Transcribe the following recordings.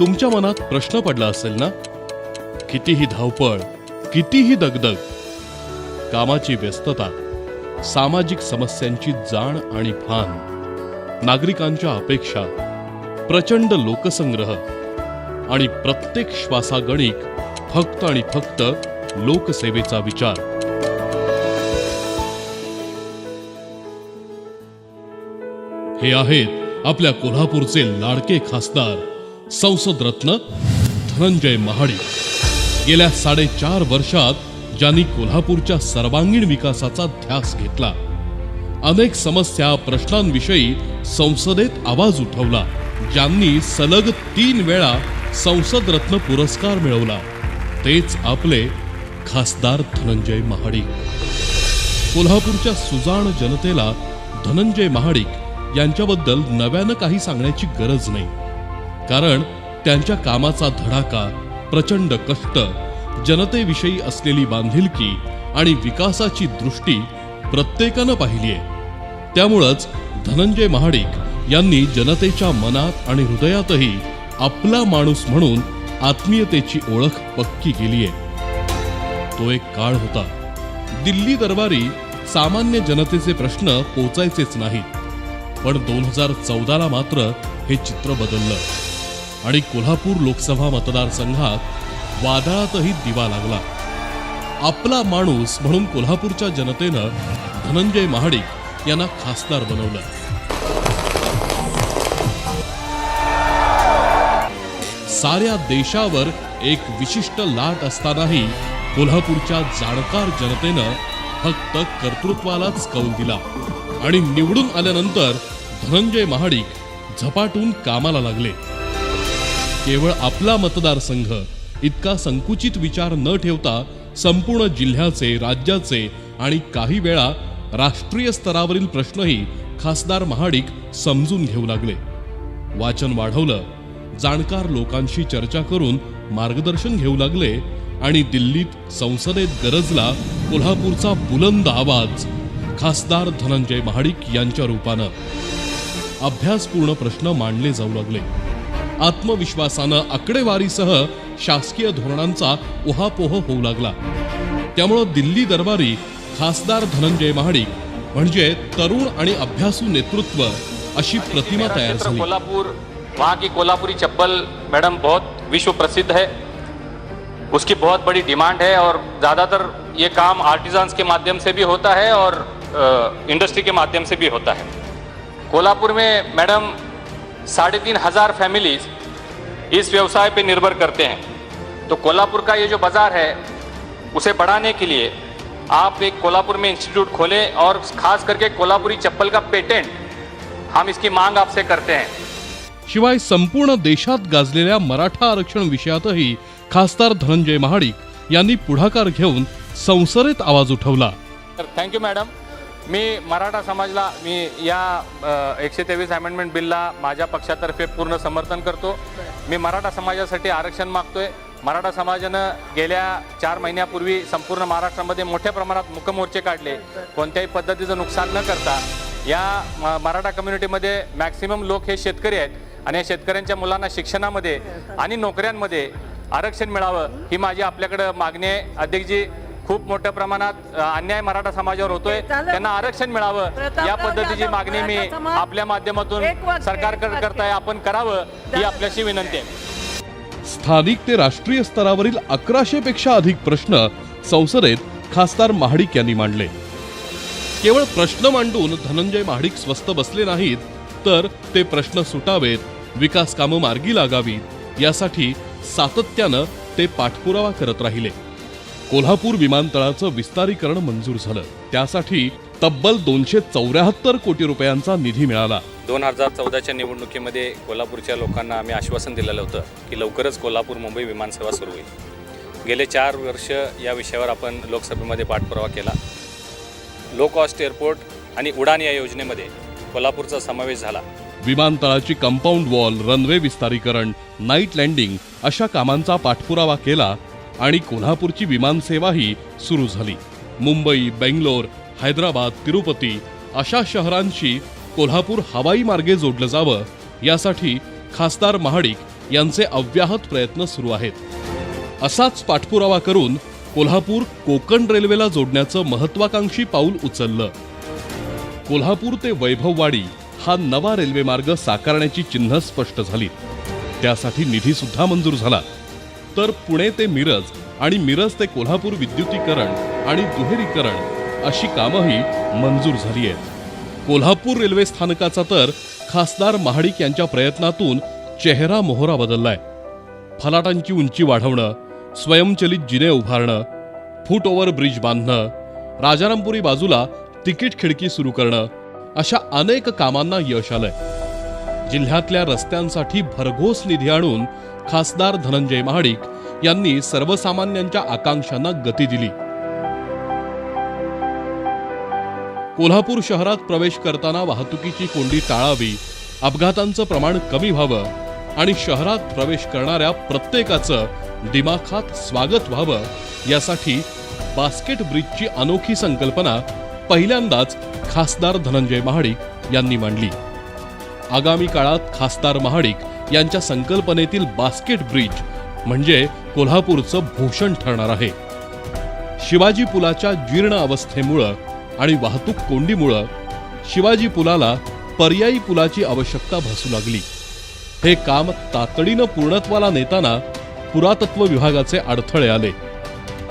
तुमच्या मनात प्रश्न पडला असेल ना? कितीही धावपळ कितीही दगदग कामाची व्यस्तता सामाजिक समस्यांची जाण आणि भान नागरिकांच्या अपेक्षा प्रचंड लोकसंग्रह आणि प्रत्येक श्वासागणिक फक्त आणि फक्त लोकसेवेचा विचार. हे आहेत आपल्या कोल्हापूरचे लाडके खासदार संसद रत्न धनंजय महाडिक. गेल्या साडेचार वर्षात ज्यांनी कोल्हापूरच्या सर्वांगीण विकासाचा ध्यास घेतला अनेक समस्या प्रश्नांविषयी संसदेत आवाज उठवला ज्यांनी सलग तीन वेळा संसद रत्न पुरस्कार मिळवला. तेच आपले खासदार धनंजय महाडिक. कोल्हापूरच्या सुजाण जनतेला धनंजय महाडिक यांच्याबद्दल नव्यानं काही सांगण्याची गरज नाही. कारण त्यांच्या कामाचा धडाका प्रचंड कष्ट जनतेविषयी असलेली बांधिलकी आणि विकासाची दृष्टी प्रत्येकानं पाहिली आहे. त्यामुळंच धनंजय महाडिक यांनी जनतेच्या मनात आणि हृदयातही आपला माणूस म्हणून आत्मीयतेची ओळख पक्की केली आहे. तो एक काळ होता. दिल्ली दरबारी सामान्य जनतेचे प्रश्न पोचायचेच नाहीत. पण दोन हजार चौदाला मात्र हे चित्र बदललं. आणि कोल्हापूर लोकसभा मतदारसंघात वादळातही दिवा लागला. आपला माणूस म्हणून कोल्हापूरच्या जनतेनं धनंजय महाडिक यांना खासदार बनवलं. साऱ्या देशावर एक विशिष्ट लाट असतानाही कोल्हापूरच्या जाणकार जनतेनं फक्त कर्तृत्वालाच कौल दिला आणि निवडून आल्यानंतर धनंजय महाडिक झपाटून कामाला लागले. केवळ आपला मतदारसंघ इतका संकुचित विचार न ठेवता संपूर्ण जिल्ह्याचे राज्याचे आणि काही वेळा राष्ट्रीय स्तरावरील प्रश्नही खासदार महाडिक समजून घेऊ लागले. वाचन वाढवलं जाणकार लोकांशी चर्चा करून मार्गदर्शन घेऊ लागले आणि दिल्लीत संसदेत गरजला कोल्हापूरचा बुलंद आवाज खासदार धनंजय महाडिक यांच्या रूपानं. अभ्यासपूर्ण प्रश्न मांडले जाऊ लागले. आत्मविश्वासानं आकडेवारीसह शासकीय धोरणांचा उहापोह होऊ लागला. त्यामुळं दिल्ली दरबारी खासदार धनंजय महाडिक म्हणजे तरुण आणि अभ्यासू नेतृत्व अशी प्रतिमा तयार झाली. कोल्हापुर वहाँ की कोल्हापुरी चप्पल मैडम बहुत विश्व प्रसिद्ध है. उसकी बहुत बड़ी डिमांड है और ज़्यादातर ये काम आर्टिजन्स के माध्यम से भी होता है और इंडस्ट्री के माध्यम से भी होता है। कोल्हापुर में मैडम साढ़े तीन हजार फैमिलीज इस व्यवसाय पे निर्भर करते हैं। तो कोल्हापुर का ये जो बाज़ार है उसे बढ़ाने के लिए आप एक कोल्हापुर में इंस्टीट्यूट खोलें और खास करके कोल्हापुरी चप्पल का पेटेंट हम इसकी मांग आपसे करते हैं। शिवाय संपूर्ण देशात गाजलेल्या मराठा आरक्षण विषयातही खासदार धनंजय महाडिक यांनी पुढाकार घेऊन संसदेत आवाज उठवला. थँक्यू मॅडम मी मराठा समाजला मी या एकशे तेवीस अमेंडमेंट बिलला माझ्या पक्षातर्फे पूर्ण समर्थन करतो. मी मराठा समाजासाठी आरक्षण मागतोय. मराठा समाजानं गेल्या चार महिन्यापूर्वी संपूर्ण महाराष्ट्रामध्ये मोठ्या प्रमाणात मुकमोर्चे काढले. कोणत्याही पद्धतीचं नुकसान न करता या म- मराठा कम्युनिटीमध्ये मॅक्सिमम लोक हे शेतकरी आहेत आणि या शेतकऱ्यांच्या मुलांना शिक्षणामध्ये आणि नोकऱ्यांमध्ये आरक्षण मिळावं ही माझी आपल्याकडं मागणी आहे. अध्यक्षजी खूप मोठ्या प्रमाणात अन्याय मराठा समाजावर होतोय. त्यांना आरक्षण मिळावं. या पद्धतीची मागणी मी आपल्या माध्यमातून सरकारकडे. करताय. आपण करावं ही आपल्याशी विनंती आहे. स्थानिक ते राष्ट्रीय स्तरावरील अकराशे पेक्षा अधिक प्रश्न संसदेत खासदार महाडिक यांनी मांडले. केवळ प्रश्न मांडून धनंजय महाडिक स्वस्त बसले नाहीत तर ते प्रश्न सुटावेत विकास कामं मार्गी लागावीत यासाठी सातत्यानं ते पाठपुरावा करत राहिले. कोल्हापूर विमानतळाचं विस्तारीकरण मंजूर झालं. त्यासाठी तब्बल दोनशे चौऱ्याहत्तर कोटी रुपयांचा निधी मिळाला. दोन हजार चौदाच्या निवडणुकीमध्ये कोल्हापूरच्या लोकांना आम्ही आश्वासन दिलेलं होतं की लवकरच कोल्हापूर मुंबई विमानसेवा सुरू होईल. गेले चार वर्ष या विषयावर आपण लोकसभेमध्ये पाठपुरावा केला. लो कॉस्ट एअरपोर्ट आणि उडान या योजनेमध्ये कोल्हापूरचा समावेश झाला. विमानतळाची कंपाऊंड वॉल रनवे विस्तारीकरण नाईट लँडिंग अशा कामांचा पाठपुरावा केला आणि कोल्हापूरची विमानसेवाही सुरू झाली. मुंबई बेंगलोर हैदराबाद तिरुपती अशा शहरांशी कोल्हापूर हवाई मार्गे जोडलं जावं यासाठी खासदार महाडिक यांचे अव्याहत प्रयत्न सुरू आहेत. असाच पाठपुरावा करून कोल्हापूर कोकण रेल्वेला जोडण्याचं महत्वाकांक्षी पाऊल उचललं. कोल्हापूर ते वैभववाडी हा नवा रेल्वे मार्ग साकारण्याची चिन्ह स्पष्ट झाली त्यासाठी निधी सुद्धा मंजूर झाला. तर पुणे ते मिरज आणि मिरज ते कोल्हापूर विद्युतीकरण आणि दुहेरीकरण अशी कामंही मंजूर झाली आहेत. कोल्हापूर रेल्वे स्थानकाचा तर खासदार महाडिक यांच्या प्रयत्नातून चेहरा मोहरा बदललाय. फलाटांची उंची वाढवणं स्वयंचलित जिने उभारणं फूट ओव्हर ब्रिज बांधणं राजारामपुरी बाजूला तिकीट खिडकी सुरू करणं अशा अनेक कामांना यश आलंय. जिल्ह्यातल्या रस्त्यांसाठी भरघोस निधी आणून खासदार धनंजय महाडिक यांनी सर्वसामान्यांच्या आकांक्षांना गती दिली. कोल्हापूर शहरात प्रवेश करताना वाहतुकीची कोंडी टाळावी अपघातांचं प्रमाण कमी व्हावं आणि शहरात प्रवेश करणाऱ्या प्रत्येकाचं दिमाखात स्वागत व्हावं यासाठी बास्केट ब्रिजची अनोखी संकल्पना पहिल्यांदाच खासदार धनंजय महाडिक यांनी मांडली. आगामी काळात खासदार महाडिक यांच्या संकल्पनेतील बास्केट ब्रिज म्हणजे कोल्हापूरचं भूषण ठरणार आहे. शिवाजी पुलाच्या जीर्ण अवस्थेमुळं आणि वाहतूक कोंडीमुळं शिवाजी पुलाला पर्यायी पुलाची आवश्यकता भासू लागली. हे काम तातडीनं पूर्णत्वाला नेताना पुरातत्व विभागाचे अडथळे आले.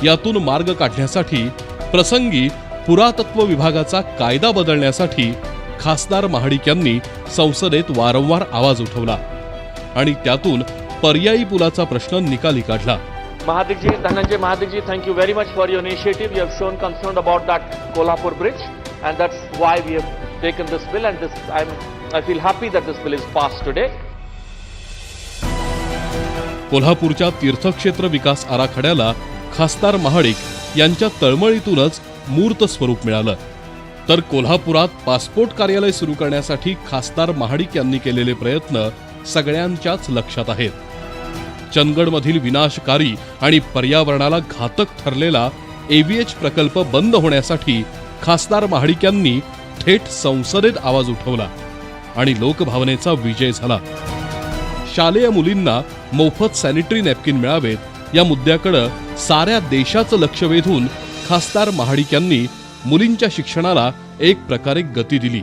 यातून मार्ग काढण्यासाठी प्रसंगी पुरातत्व विभागाचा कायदा बदलण्यासाठी खासदार महाडिक यांनी संसदेत वारंवार आवाज उठवला. आणि त्यातून पर्यायी पुलाचा प्रश्न निकाली काढला. Mahadevji Dhananjay Mahadevji thank you very much for your initiative you have shown concern about that Kolhapur bridge and that's why we have taken this bill and this I I feel happy that this bill is pass today कोल्हापूरच्या तीर्थक्षेत्र विकास आराखड्याला खासदार महाडिक यांच्या तळमळीतूनच मूर्त स्वरूप मिळालं. तर कोल्हापुरात पासपोर्ट कार्यालय सुरू करण्यासाठी खासदार महाडिक यांनी केलेले प्रयत्न सगळ्यांच्याच लक्षात आहेत. चंदगडमधील विनाशकारी आणि पर्यावरणाला घातक ठरलेला एव्हीएच प्रकल्प बंद होण्यासाठी खासदार महाडिक यांनी थेट संसदेत आवाज उठवला आणि लोकभावनेचा विजय झाला. शालेय मुलींना मोफत सॅनिटरी नॅपकिन मिळावेत या मुद्द्याकडं साऱ्या देशाचं लक्ष वेधून खासदार महाडिक यांनी मुलींच्या शिक्षणाला एक प्रकारे गती दिली.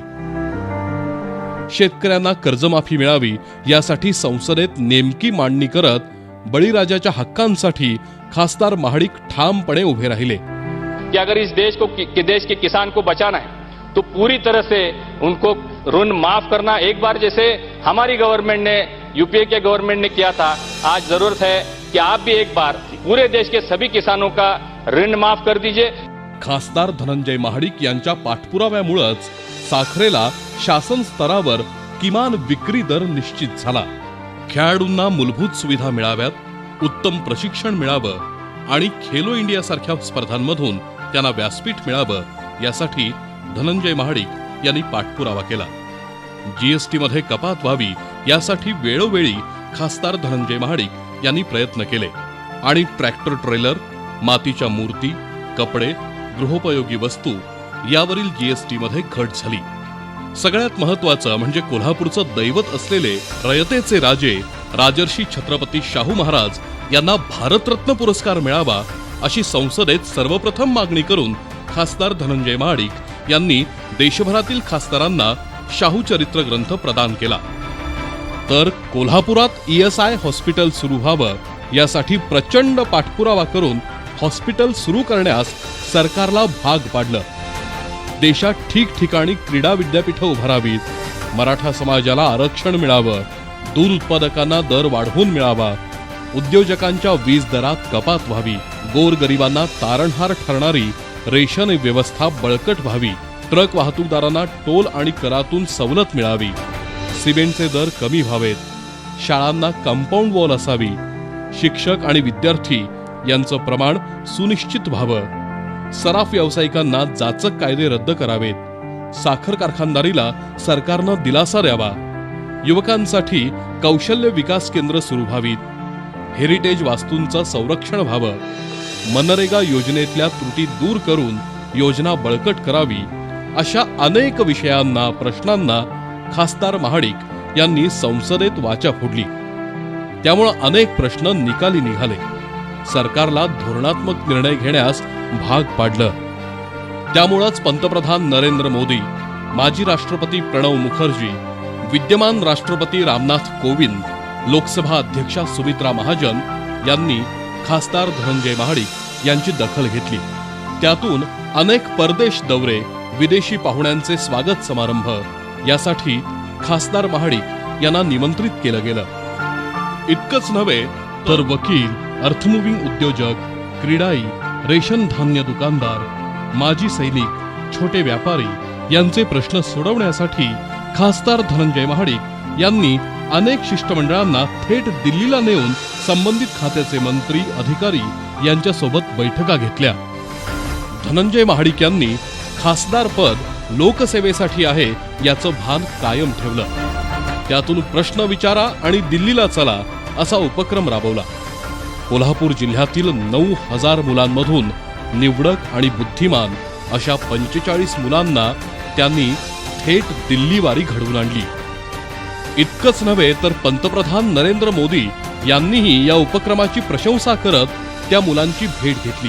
शेतकऱ्यांना कर्जमाफी मिळावी यासाठी संसदेत नेमकी मांडणी करत बळीराजाच्या हक्कांसाठी खासदार महाडिक ठामपणे उभे राहिले. कि अगर इस देश को कि देश के किसान को बचाना है तो पूरी तरह से उनको ऋण माफ करना एक बार जैसे हमारी गवर्नमेंट ने यूपीए के गवर्नमेंट ने किया था आज जरूरत है कि आप भी एक बार पूरे देश के सभी किसानों का ऋण माफ कर दीजिए। खासदार धनंजय महाडिक यांच्या पाठपुराव्यामुळंच साखरेला शासन स्तरावर किमान विक्री दर निश्चित झाला. खेळाडूंना मूलभूत सुविधा मिळाव्यात उत्तम प्रशिक्षण मिळावं आणि खेलो इंडिया सारख्या स्पर्धांमधून त्यांना व्यासपीठ मिळावं यासाठी धनंजय महाडिक यांनी पाठपुरावा केला. जीएसटीमध्ये कपात व्हावी यासाठी वेळोवेळी खासदार धनंजय महाडिक यांनी प्रयत्न केले आणि ट्रॅक्टर ट्रेलर मातीच्या मूर्ती कपडे गृहोपयोगी वस्तू यावरील जीएसटी मध्ये घट झाली. सगळ्यात महत्वाचं म्हणजे कोल्हापूरचं दैवत असलेले रयतेचे राजे राजर्षी छत्रपती शाहू महाराज यांना भारतरत्न पुरस्कार मिळावा अशी संसदेत सर्वप्रथम मागणी करून खासदार धनंजय महाडिक यांनी देशभरातील खासदारांना शाहू चरित्र ग्रंथ प्रदान केला. तर कोल्हापुरात ईएसआय हॉस्पिटल सुरू व्हावं यासाठी प्रचंड पाठपुरावा करून हॉस्पिटल सुरू करण्यास सरकारला भाग पाडलं. देशात ठिकठिकाणी क्रीडा विद्यापीठं उभारावीत. मराठा समाजाला आरक्षण मिळावं. दूध उत्पादकांना दर वाढवून मिळावा. उद्योजकांच्या वीज दरात कपात व्हावी. गोरगरिबांना तारणहार ठरणारी रेशन व्यवस्था बळकट व्हावी. ट्रक वाहतूकदारांना टोल आणि करातून सवलत मिळावी. सिमेंटचे दर कमी व्हावेत. शाळांना कंपाऊंड वॉल असावी. शिक्षक आणि विद्यार्थी यांचं प्रमाण सुनिश्चित व्हावं. सराफ व्यावसायिकांना जाचक कायदे रद्द करावेत. साखर कारखानदारीला सरकारनं दिलासा द्यावा. युवकांसाठी कौशल्य विकास केंद्र सुरू व्हावीत. हेरिटेज वास्तूंचं संरक्षण व्हावं. मनरेगा योजनेतल्या त्रुटी दूर करून योजना बळकट करावी अशा अनेक विषयांना प्रश्नांना खासदार महाडिक यांनी संसदेत वाचा फोडली. त्यामुळं अनेक प्रश्न निकाली निघाले. सरकारला धोरणात्मक निर्णय घेण्यास भाग पाडलं. त्यामुळंच पंतप्रधान नरेंद्र मोदी माजी राष्ट्रपती प्रणव मुखर्जी विद्यमान राष्ट्रपती रामनाथ कोविंद लोकसभा अध्यक्षा सुमित्रा महाजन यांनी खासदार धनंजय महाडिक यांची दखल घेतली. त्यातून अनेक परदेश दौरे विदेशी पाहुण्यांचे स्वागत समारंभ यासाठी खासदार महाडिक यांना निमंत्रित केलं गेलं. इतकंच नव्हे तर वकील अर्थमुव्हिंग उद्योजक क्रीडाई रेशन धान्य दुकानदार माजी सैनिक छोटे व्यापारी यांचे प्रश्न सोडवण्यासाठी खासदार धनंजय महाडिक यांनी अनेक शिष्टमंडळांना थेट दिल्लीला नेऊन संबंधित खात्याचे मंत्री अधिकारी यांच्यासोबत बैठका घेतल्या. धनंजय महाडिक यांनी खासदार पद लोकसेवेसाठी आहे याचं भान कायम ठेवलं. त्यातून प्रश्न विचारा आणि दिल्लीला चला असा उपक्रम राबवला. कोल्हापूर जिल्ह्यातील नऊ हजार मुलांमधून निवडक आणि बुद्धिमान अशा पंचेचाळीस मुलांना त्यांनी थेट दिल्लीवारी घडवून आणली. इतकंच नव्हे तर पंतप्रधान नरेंद्र मोदी यांनीही या उपक्रमाची प्रशंसा करत त्या मुलांची भेट घेतली.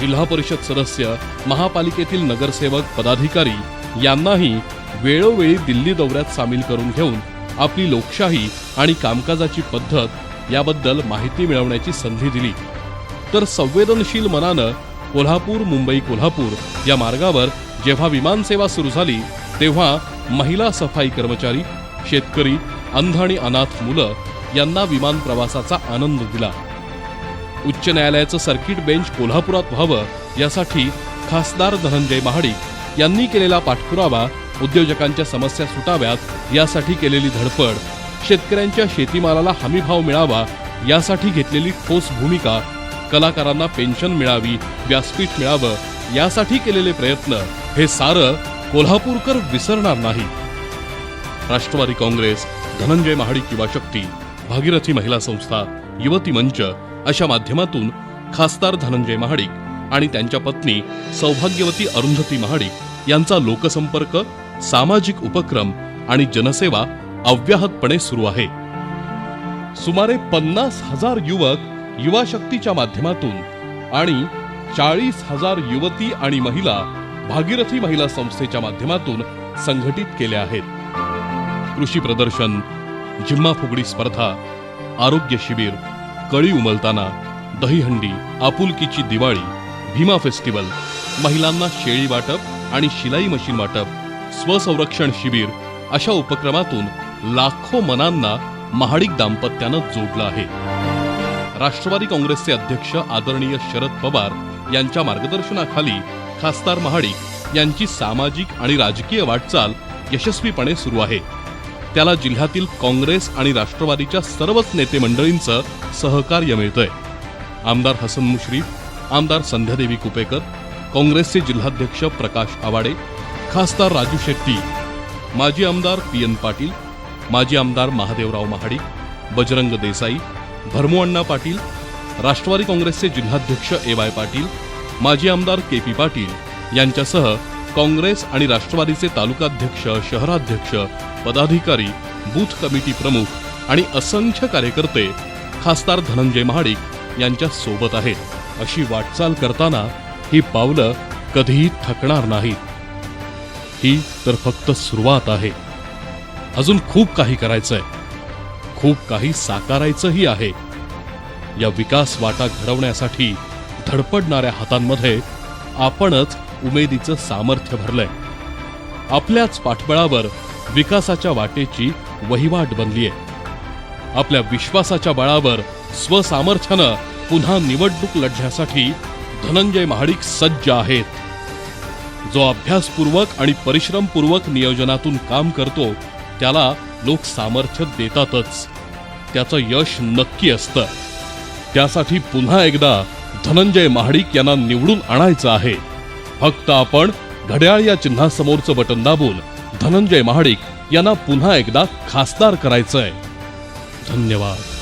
जिल्हा परिषद सदस्य महापालिकेतील नगरसेवक पदाधिकारी यांनाही वेळोवेळी दिल्ली दौऱ्यात सामील करून घेऊन आपली लोकशाही आणि कामकाजाची पद्धत याबद्दल माहिती मिळवण्याची संधी दिली. तर संवेदनशील मनानं कोल्हापूर मुंबई कोल्हापूर या मार्गावर जेव्हा विमानसेवा सुरू झाली तेव्हा महिला सफाई कर्मचारी शेतकरी अंध आणि अनाथ मुलं यांना विमान प्रवासाचा आनंद दिला. उच्च न्यायालयाचं सर्किट बेंच कोल्हापुरात व्हावं यासाठी खासदार धनंजय महाडिक यांनी केलेला पाठपुरावा उद्योजकांच्या समस्या सुटाव्यात यासाठी केलेली धडपड शेतकऱ्यांच्या शेतीमालाला हमीभाव मिळावा यासाठी घेतलेली ठोस भूमिका कलाकारांना पेन्शन मिळावी व्यासपीठ मिळावं यासाठी केलेले प्रयत्न हे सारं कोल्हापूरकर विसरणार नाही. राष्ट्रवादी काँग्रेस धनंजय महाडिक युवा शक्ती भागीरथी महिला संस्था युवती मंच अशा माध्यमातून खासदार धनंजय महाडिक आणि त्यांच्या पत्नी सौभाग्यवती अरुंधती महाडिक यांचा लोकसंपर्क सामाजिक उपक्रम आणि जनसेवा अव्याहतपणे सुरू आहे. सुमारे पन्नास हजार युवक युवा शक्तीच्या माध्यमातून आणि चाळीस हजार युवती आणि महिला भागीरथी महिला संस्थेच्या माध्यमातून संघटित केल्या आहेत. कृषी प्रदर्शन जिम्मा फुगडी स्पर्धा आरोग्य शिबिर कळी उमलताना दहीहंडी आपुलकीची दिवाळी भीमा फेस्टिवल महिलांना शेळी वाटप आणि शिलाई मशीन वाटप स्वसंरक्षण शिबिर अशा उपक्रमातून लाखो मनांना महाडिक दाम्पत्यानं जोडलं आहे. राष्ट्रवादी काँग्रेसचे अध्यक्ष आदरणीय शरद पवार यांच्या मार्गदर्शनाखाली खासदार महाडिक यांची सामाजिक आणि राजकीय वाटचाल यशस्वीपणे सुरू आहे. त्याला जिल्ह्यातील काँग्रेस आणि राष्ट्रवादीच्या सर्वच नेते मंडळींचं सहकार्य मिळतंय. आमदार हसन मुश्रीफ आमदार संध्यादेवी कुपेकर काँग्रेसचे जिल्हाध्यक्ष प्रकाश आवाडे खासदार राजू शेट्टी माजी आमदार पी एन पाटील माजी आमदार महादेवराव महाडिक बजरंग देसाई भरमूअण्णा पाटील राष्ट्रवादी काँग्रेसचे जिल्हाध्यक्ष ए वाय पाटील माजी आमदार के पी पाटील यांच्यासह काँग्रेस आणि राष्ट्रवादीचे तालुकाध्यक्ष शहराध्यक्ष पदाधिकारी बूथ कमिटी प्रमुख आणि असंख्य कार्यकर्ते खासदार धनंजय महाडिक यांच्या सोबत आहेत. अशी वाटचाल करताना ही पावलं कधीही थकणार नाहीत. ही तर फक्त सुरुवात आहे. अजून खूप काही करायचंय. खूप काही साकारायचंही आहे. या विकास वाटा घडवण्यासाठी धडपडणाऱ्या हातांमध्ये आपणच उमेदीचं सामर्थ्य भरलंय. आपल्याच पाठबळावर विकासाच्या वाटेची वहिवाट बनलीय. आपल्या विश्वासाच्या बळावर स्वसामर्थ्यानं पुन्हा निवडणूक लढण्यासाठी धनंजय महाडिक सज्ज आहेत. जो अभ्यासपूर्वक आणि परिश्रमपूर्वक नियोजनातून काम करतो त्याला लोक सामर्थ्य देतातच. त्याचं यश नक्की असतं. त्यासाठी पुन्हा एकदा धनंजय महाडिक यांना निवडून आणायचं आहे. फक्त आपण घड्याळ या चिन्हासमोरचं बटन दाबून धनंजय महाडिक यांना पुन्हा एकदा खासदार करायचंय. धन्यवाद.